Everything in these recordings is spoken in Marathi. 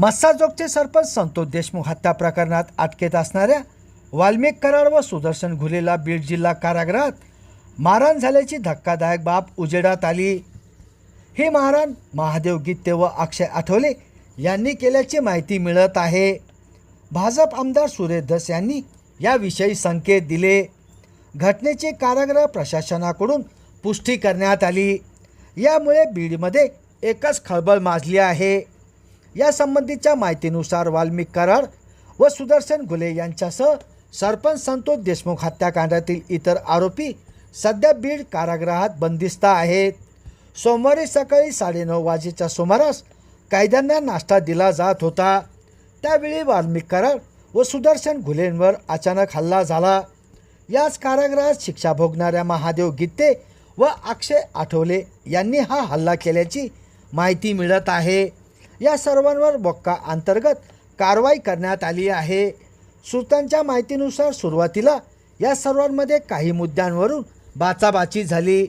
मस्साजोगचे सरपंच संतोष देशमुख हत्या प्रकरणात अटकेत असणाऱ्या वाल्मिक कराड व सुदर्शन घुलेला बीड जिल्हा कारागृहात मारहाण झाल्याची धक्कादायक बाब उजेडात आली. हे मारहाण महादेव गित्ते व अक्षय आठवले यांनी केल्याची माहिती मिळत आहे. भाजप आमदार सुरेश धस यांनी याविषयी संकेत दिले. घटनेची कारागृह प्रशासनाकडून पुष्टी करण्यात आली. यामुळे बीडमध्ये एकच खळबळ माजली आहे. यासंबंधीच्या माहितीनुसार वाल्मिक कराड व सुदर्शन घुले यांच्यासह सरपंच संतोष देशमुख हत्याकांडातील इतर आरोपी सध्या बीड कारागृहात बंदिस्त आहेत. सोमवारी सकाळी साडेनऊ वाजेच्या सुमारास कायद्यांना नाश्ता दिला जात होता. त्यावेळी वाल्मिक कराड व सुदर्शन घुलेंवर अचानक हल्ला झाला. याच कारागृहात शिक्षा भोगणाऱ्या महादेव गित्ते व अक्षय आठवले यांनी हा हल्ला केल्याची माहिती मिळत आहे. या सर्वांवर बक्का अंतर्गत कारवाई करण्यात आली आहे. सूत्रांच्या माहितीनुसार सुरुवातीला या सर्वांमध्ये काही मुद्द्यांवरून बाचाबाची झाली.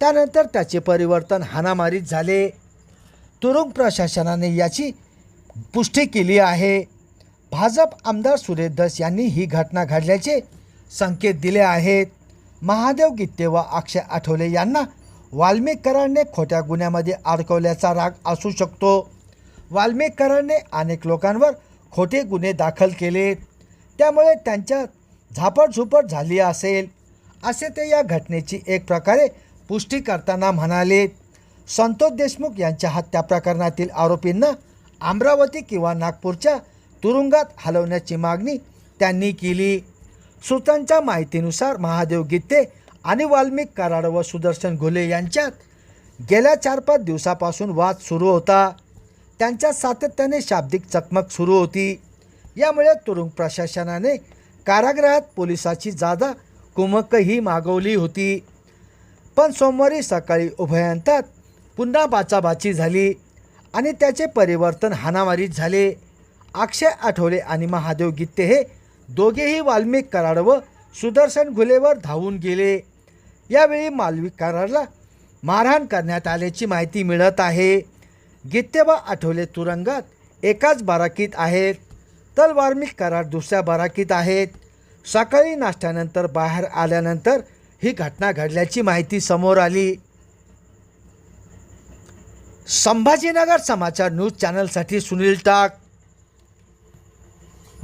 त्यानंतर त्याचे परिवर्तन हाणामारीत झाले. तुरुंग प्रशासनाने याची पुष्टी केली आहे. भाजप आमदार सुरेश धस यांनी ही घटना घडल्याचे संकेत दिले आहेत. महादेव गित्ते व अक्षय आठवले यांना वाल्मिकरांनी खोट्या गुन्ह्यामध्ये अडकवल्याचा राग असू शकतो. वाल्मिक अनेक लोकांवर खोटे गुन्हे दाखल केलेत त्यामुळे त्यांच्या झापडझुपट झाली असेल असे ते या घटनेची एक प्रकारे पुष्टी करताना म्हणाले. संतोष देशमुख यांच्या हत्या प्रकरणातील आरोपींना अमरावती किंवा नागपूरच्या तुरुंगात हलवण्याची मागणी त्यांनी केली. सूत्रांच्या माहितीनुसार महादेव गित्ते आणि वाल्मिक कराड व सुदर्शन घुले यांच्यात गेल्या चार पाच दिवसापासून वाद सुरू होता. त्यांच्या सातत्याने शाब्दिक चकमक सुरू होती. यामुळे तुरुंग प्रशासनाने कारागृहात पोलिसाची जादा कुमकही मागवली होती. पण सोमवारी सकाळी उभयांतात पुन्हा बाचाबाची झाली आणि त्याचे परिवर्तन हाणामारीत झाले. अक्षय आठवले आणि महादेव गित्ते हे दोघेही वाल्मिक कराड व सुदर्शन घुलेवर धावून गेले. यावेळी मालविक कराडला मारहाण करण्यात आल्याची माहिती मिळत आहे. गित्ते आठवले तुरंगात एकाच बाराकीत आहेत. तलवार्मिक करार दुसऱ्या बाराकीत आहेत. सकाळी नाश्त्यानंतर बाहेर आल्यानंतर ही घटना घडल्याची माहिती समोर आली. संभाजीनगर समाचार न्यूज चॅनलसाठी सुनील टाक.